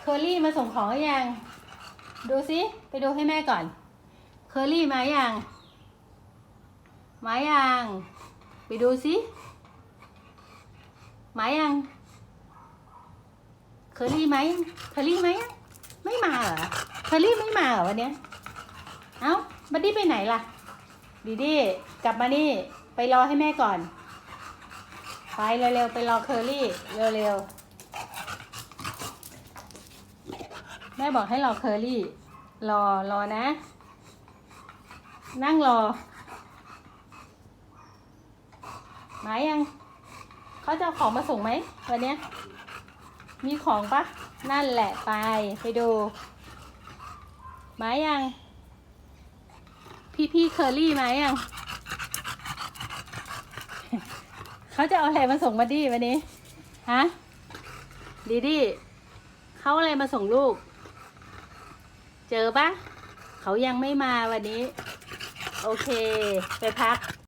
เคอรี่มาส่งของหรือยัง ดูสิไปดูให้แม่ก่อน เคอรี่มายังมายังไปดูสิมายังเคอรี่ไหมเคอรี่ไหมไม่มาเหรอเคอรี่ไม่มาเหรอวันเนี้ยเอ้าบัดดี้ไปไหนล่ะดีดีกลับมานี่ไปรอให้แม่ก่อน ไปเร็วๆไปรอเคอรี่เร็วๆ แม่บอกให้รอเคอรี่ รอรอนะ นั่งรอ มายังเขาจะของมาส่งไหมวันนี้มีของปะนั่นแหละไปไปดูมายัง พี่พี่เคอรี่มายังเขาจะเอาอะไรมาส่งมาดีวันนี้ฮะดีดีเขาอะไรมาส่งลูก เจอปะเขายังไม่มาวันนี้ โอเค ไปพัก